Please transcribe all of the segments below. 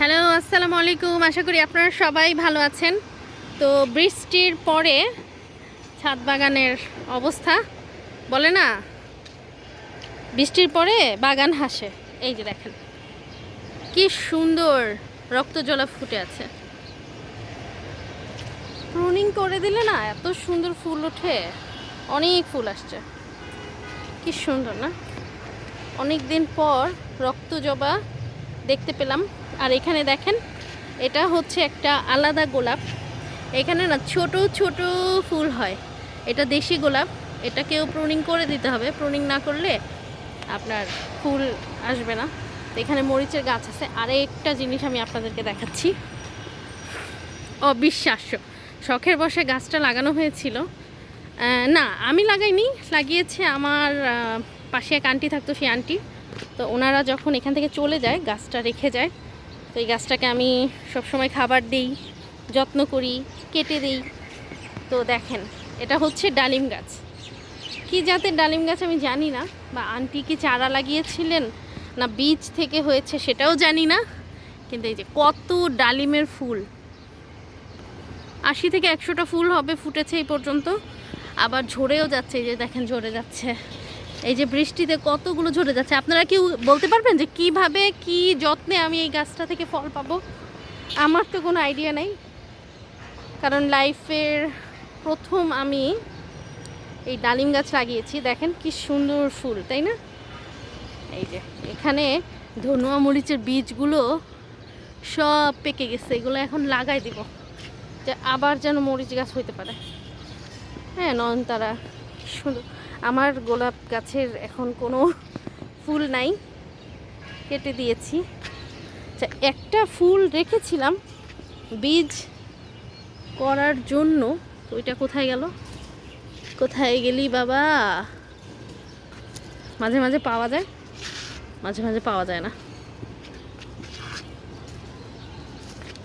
Hello, আসসালামু আলাইকুম। আশা করি আপনারা সবাই ভালো আছেন। তো বৃষ্টির পরে ছাদ বাগানের অবস্থা, বলে না? বৃষ্টির পরে বাগান হাসে। এই যে দেখেন, কি সুন্দর রক্তজলা ফুটে আছে। প্রুনিং করে দিলে না এত সুন্দর ফুল ওঠে। অনেক ফুল আসছে। কি সুন্দর না? অনেক দিন পর রক্ত জবা দেখতে পেলাম। আর এখানে দেখেন, এটা হচ্ছে একটা আলাদা গোলাপ। এখানে না ছোট ছোট ফুল হয়। এটা দেশি গোলাপ। এটাকেও প্রুনিং করে দিতে হবে। প্রুনিং না করলে আপনার ফুল আসবে না। তো এখানে মরিচের গাছ আছে। আর একটা জিনিস আমি আপনাদেরকে দেখাচ্ছি। অবিশ্বাস্য। শখের বসে গাছটা লাগানো হয়েছিল। না, আমি লাগাইনি। লাগিয়েছে আমার পাশে এক আন্টি থাকতো, সেই আন্টি তো ওনারা যখন এখান থেকে চলে যায়, গাছটা রেখে যায় তো এই গাছটাকে আমি সবসময় খাবার দিই, যত্ন করি, কেটে দিই। তো দেখেন, এটা হচ্ছে ডালিম গাছ। কি জাতের ডালিম গাছ আমি জানি না, বা আন্টি কি চারা লাগিয়েছিলেন, না বীজ থেকে হয়েছে সেটাও জানি না, কিন্তু এই যে কত ডালিমের ফুল। আশি থেকে একশোটা ফুল হবে ফুটেছে এই পর্যন্ত, আবার ঝরেও যাচ্ছে, এই যে দেখেন ঝরে যাচ্ছে। এই যে বৃষ্টিতে কতগুলো ঝরে যাচ্ছে, আপনারা কি বলতে পারবেন যে কীভাবে, কি যত্নে আমি এই গাছটা থেকে ফল পাবো? আমার তো কোনো আইডিয়া নেই। কারণ লাইফের প্রথম আমি এই ডালিম গাছ লাগিয়েছি। দেখেন কি সুন্দর ফুল, তাই না? এই যে, এখানে ধনুয়া মরিচের বীজগুলো সব পেকে গেছে, এগুলো এখন লাগাই দিব। যে আবার যেন মরিচ গাছ হইতে পারে। হ্যাঁ নয়নতারা, কি সুন্দর। আমার গোলাপ গাছের এখন কোনো ফুল নাই, কেটে দিয়েছি। আচ্ছা একটা ফুল রেখেছিলাম বীজ করার জন্য ওইটা কোথায় গেল? কোথায় গেলি বাবা? মাঝে মাঝে পাওয়া যায়, মাঝে মাঝে পাওয়া যায় না।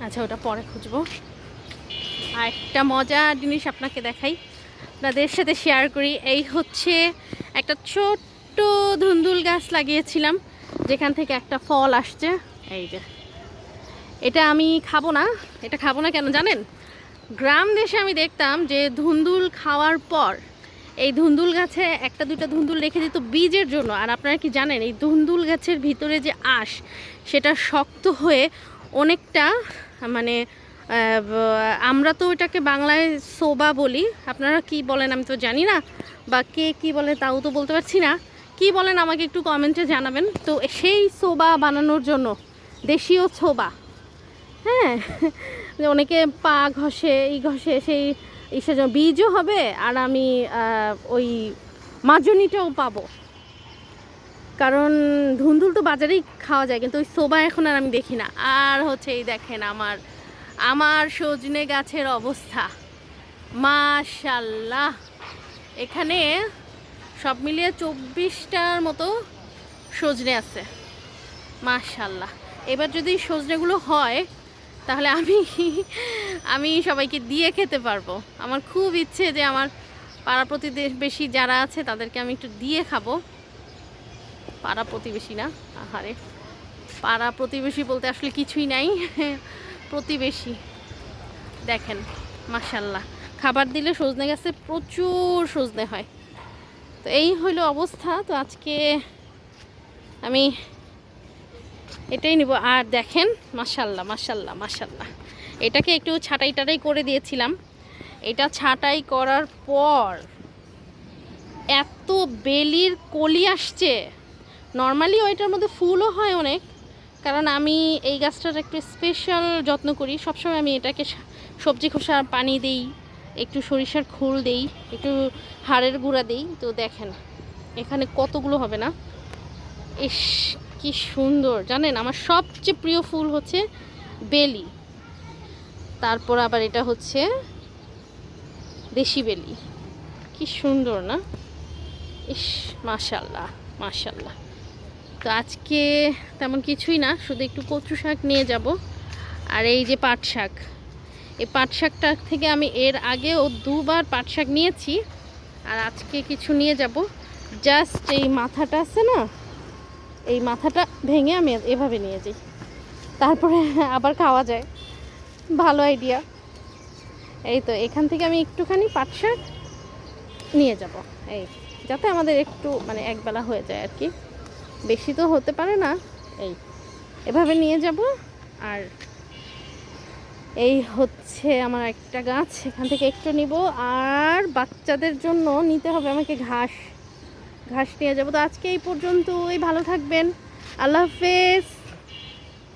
আচ্ছা ওটা পরে খুঁজবো। আর একটা মজার জিনিস আপনাকে দেখাই। আপনাদের সাথে শেয়ার করি। এই হচ্ছে একটা ছোট্ট ধুন্দুল গাছ লাগিয়েছিলাম, যেখান থেকে একটা ফল আসছে। এই যে। এটা আমি খাব না। এটা খাব না কেন জানেন? গ্রাম দেশে আমি দেখতাম যে ধুন্দুল খাওয়ার পর এই ধুন্দুল গাছে একটা দুটো ধুন্দুল রেখে দিত বীজের জন্য। আর আপনারা কি জানেন, এই ধুন্দুল গাছের ভিতরে যে আঁশ, সেটা শক্ত হয়ে অনেকটা মানে আমরা তো ওটাকে বাংলায় সোবা বলি। আপনারা কি বলেন আমি তো জানি না, বা কে কি বলে তাও তো বলতে পারছি না। কি বলেন আমাকে একটু কমেন্টে জানাবেন। তো সেই সোবা বানানোর জন্য দেশীয় ছোবা হ্যাঁ? অনেকে পা ঘষে এই ঘষে, সেই জন্য বীজও হবে, আর আমি ওই মাজনিটাও পাবো। কারণ ধুন্দুল তো বাজারেই খাওয়া যায়, কিন্তু ওই সোবা এখন আর আমি দেখি না। আর হচ্ছে এই দেখেন আমার আমার সজনে গাছের অবস্থা। মাশাল্লাহ। এখানে সব মিলিয়ে চব্বিশটার মতো সজনে আছে। মাশাল্লাহ। এবার যদি সজনেগুলো হয়, তাহলে আমি আমি সবাইকে দিয়ে খেতে পারব। আমার খুব ইচ্ছে যে আমার পাড়া প্রতিবেশী যারা আছে, তাদেরকে আমি একটু দিয়ে খাব। পাড়া প্রতিবেশী না? আহারে। পাড়া প্রতিবেশী বলতে আসলে কিছুই নাই। প্রতিবেশী। দেখেন মাশাল্লাহ খাবার দিলে সজনে গাছে প্রচুর সজনে হয়। তো এই হলো অবস্থা। তো আজকে আমি এটাই নিব। আর দেখেন মাশাল্লাহ মাশাল্লাহ মাশাল্লাহ এটাকে একটু ছাটাই টাটাই করে দিয়েছিলাম। এটা ছাটাই করার পর এত বেলির কলি আসছে। নর্মালি ওইটার মধ্যে ফুলও হয় অনেক কারণ আমি এই গাছটার একটু স্পেশাল যত্ন করি। সবসময় আমি এটাকে সবজি খোসা, পানি দিই, একটু সরিষার খোল দেই, একটু হাড়ের গুঁড়া দিই। তো দেখেন, এখানে কতগুলো হবে না? ইস, কি সুন্দর। জানেন, আমার সবচেয়ে প্রিয় ফুল হচ্ছে বেলি। তারপর আবার এটা হচ্ছে দেশি বেলি। কি সুন্দর না? ইস, মাশাল্লাহ মাশাল্লাহ। তো আজকে তেমন কিছুই না, শুধু একটু কচু শাক নিয়ে যাব। আর এই যে পাট শাক, এই পাট শাকটা থেকে আমি এর আগেও দুবার পাট শাক নিয়েছি। আর আজকে কিছু নিয়ে যাব। জাস্ট এই মাথাটা আছে না, এই মাথাটা ভেঙে আমি এভাবে নিয়ে যাই। তারপরে আবার খাওয়া যায়। ভালো আইডিয়া। এই তো, এখান থেকে আমি একটুখানি পাট শাক নিয়ে যাব। এই, যাতে আমাদের একটু মানে একবেলা হয়ে যায় আর কি। বেশি তো হতে পারে না। এই, এভাবে নিয়ে যাব। আর এই হচ্ছে আমার একটা গাছ, এখান থেকে একটু নিব। আর বাচ্চাদের জন্য নিতে হবে আমাকে ঘাস। ঘাস নিয়ে যাব। তো আজকে এই পর্যন্ত পর্যন্তই। ভালো থাকবেন। আল্লাহ হাফেজ।